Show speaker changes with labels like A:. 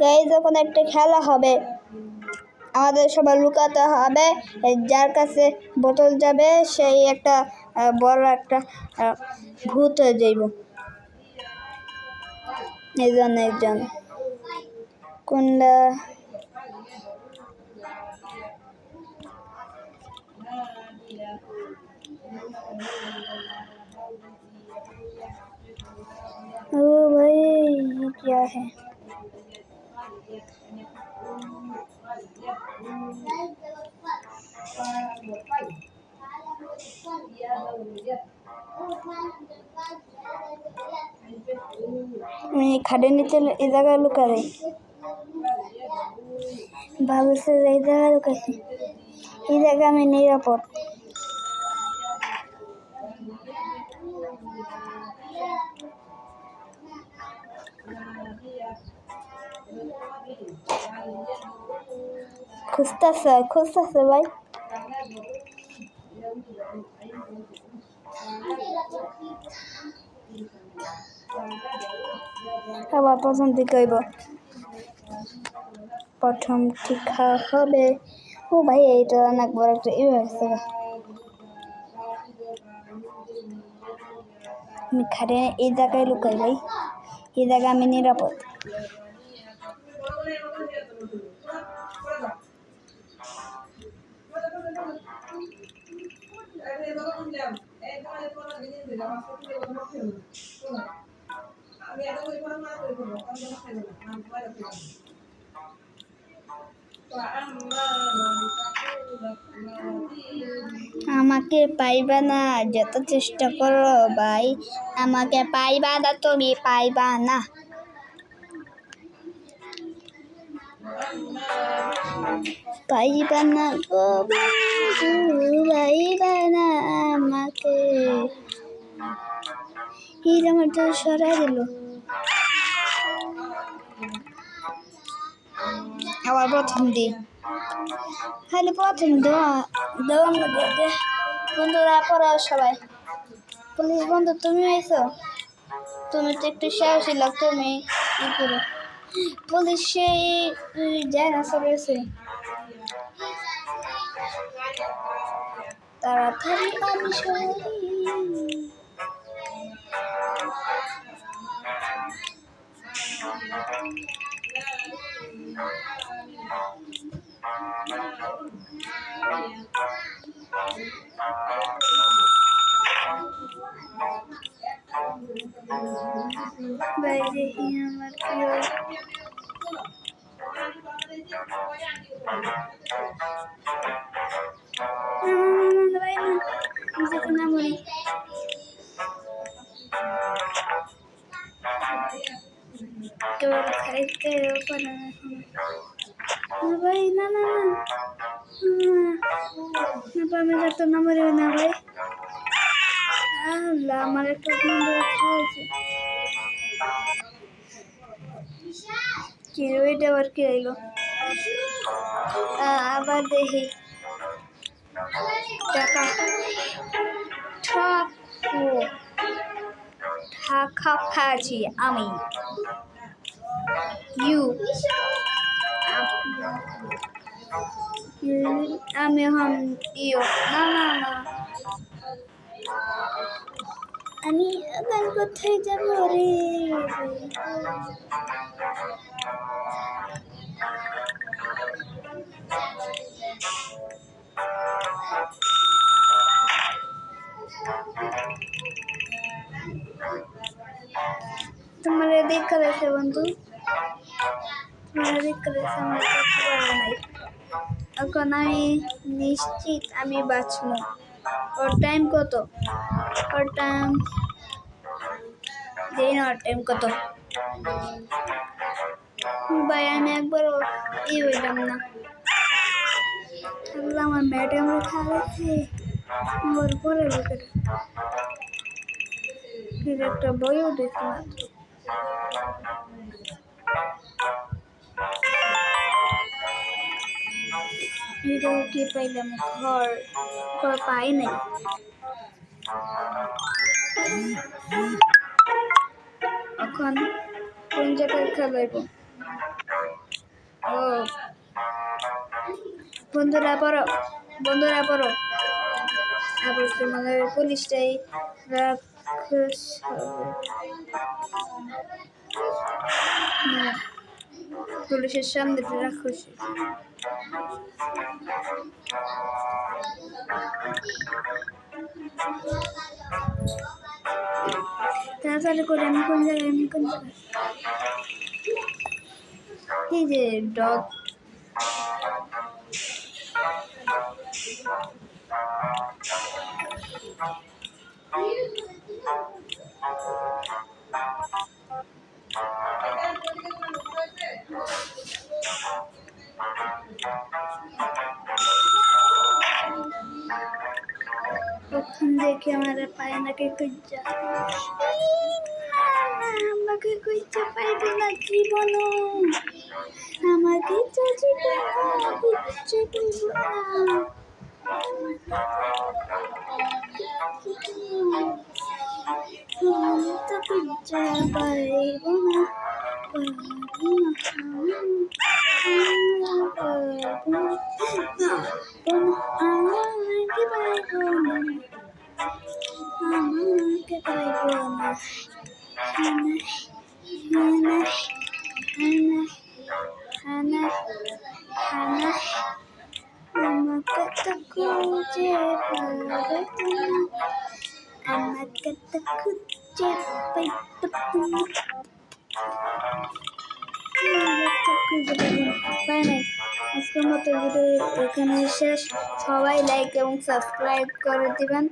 A: গাই যখন একটা খেলা হবে। আমাদের সবার লুকাতে হবে। যার কাছে বোতল যাবে, সেই একটা বড় একটা ভূত হয়ে যাইব। একজন একজন। কোনটা? ओ भाई क्या है? खड़े नीचे इधर लुका रही बाबू से इधर लुका इधर का मैं नहीं रहा খুঁজতেছে খুঁজতেছে ভাই। আবার প্রথম দিকে হইব। প্রথম টিকা হবে ও ভাই, এইটা অনেক বড় একটা ইয়ে হয়েছে। আমি খাটে এই জায়গায় লুকাই ভাই এই জায়গায় আমি নিরাপদ। আমাকে পাইবা না, যত চেষ্টা করো ভাই। আমাকে পাইবা না, তুমি পাইবা না। পাইবা না গো পাইবা না আমাকে। এই আমার তো সরাই দিল। আবার প্রথম দিন। খালি প্রথম দেওয়া দেখে বন্ধুরা পড়া সবাই। পুলিশ বন্ধু, তুমি আইছো? তুমি তো একটু সাহসী তুমি ই করো। পুলিশ সেই যায় না সরেছে তাড়াতাড়ি আমি সরি দেখি আমার কি হয়। না, না, না, না, ভাই না আমি যাতে না মরি কেবল খাইতে পারে না আল্লাহ আমার একটা বন্ধু খাওয়াছে কি রে, ওইটা আবার কি আ- আবার দেখি। টাকা। ঠাকু ঢাকা খাচ্ছি আমি। ইউ। আমি এখন ইউ। না না না। আমি এখন কোথায় যাব রে? তোমার এদিক করেছে বন্ধু। তোমার এদিক করেছে আমার এখন আমি নিশ্চিত আমি বাঁচবো। ওর টাইম কত ওর টাইম জানি না ওর টাইম কত ভাই আমি একবারও ই হইলাম না আমার ম্যাডাম রেখা গেছে আমার পরে লোকের একটা বইও দেখি ভিডিও কি পাইলাম? ঘর ঘর পাই নাই। এখন কোন জায়গায় খেলাইব ও। বন্ধুরা পড়ো বন্ধুরা পড়ো। আবার তোমাদের পুলিশটাই না। পুলিশের সামনে রাক্ষস তাড়াতাড়ি করে আমি কোন জায়গায় আমি কোন জায়গায়? এই যে ডগ দেখে আমার পায় নাকি কুজ্জা আমাকে কুজ্জা পাইবে না জীবন আমাকে জীবন কুজ্জা পাইব না কুজ্জা পাইব না আজকের মতো ভিডিও এখানে শেষ সবাই লাইক এবং সাবস্ক্রাইব করে দিবেন